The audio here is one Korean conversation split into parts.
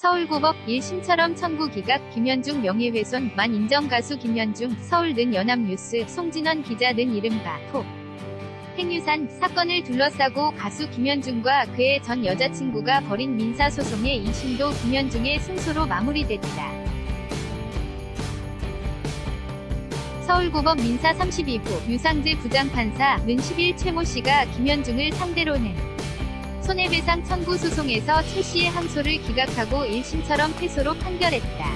서울고법 1심처럼 청구 기각 김현중 명예훼손 만 인정 가수 김현중 서울 는 연합뉴스 송진원 기자 는 이른바 톡 행유산 사건을 둘러싸고 가수 김현중과 그의 전 여자친구가 벌인 민사소송의 2심도 김현중의 승소로 마무리됐다. 서울고법 민사 32부 유상재 부장판사 는 10일 최모 씨가 김현중을 상대로 낸 손해배상 청구 소송에서 최 씨의 항소를 기각하고 1심처럼 패소로 판결했다.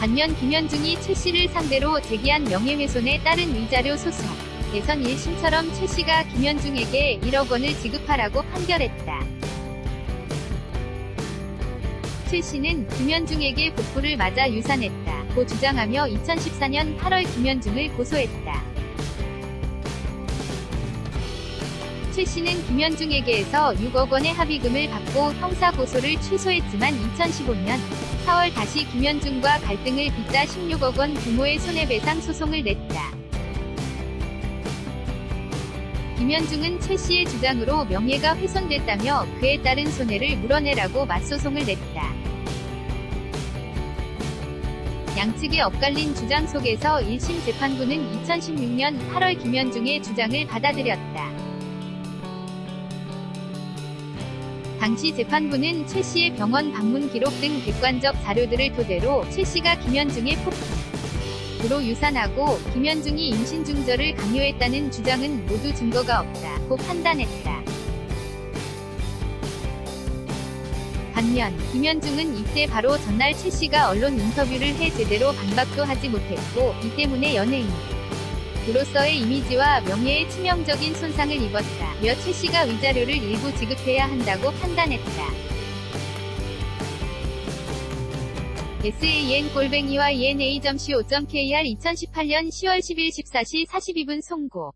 반면 김현중이 최 씨를 상대로 제기한 명예훼손에 따른 위자료 소송, 예선 1심처럼 최 씨가 김현중에게 1억 원을 지급하라고 판결했다. 최 씨는 김현중에게 복부를 맞아 유산했다. 고 주장하며 2014년 8월 김현중을 고소했다. 최 씨는 김현중에게서 6억 원의 합의금을 받고 형사 고소를 취소했지만 2015년 4월 다시 김현중과 갈등을 빚자 16억 원 규모의 손해배상 소송을 냈다. 김현중은 최 씨의 주장으로 명예가 훼손됐다며 그에 따른 손해를 물어내라고 맞소송을 냈다. 양측의 엇갈린 주장 속에서 1심 재판부는 2016년 8월 김현중의 주장을 받아들였다. 당시 재판부는 최 씨의 병원 방문 기록 등 객관적 자료들을 토대로 최 씨가 김현중의 폭으로 유산하고 김현중이 임신 중절을 강요했다는 주장은 모두 증거가 없다고 판단했다. 반면 김현중은 이때 바로 전날 최 씨가 언론 인터뷰를 해 제대로 반박도 하지 못했고 이 때문에 연예인 으로서의 이미지와 명예에 치명적인 손상을 입었다. 며 최 씨가 위자료를 일부 지급해야 한다고 판단했다. san 골뱅이와 ena.co.kr 2018년 10월 10일 14시 42분 송고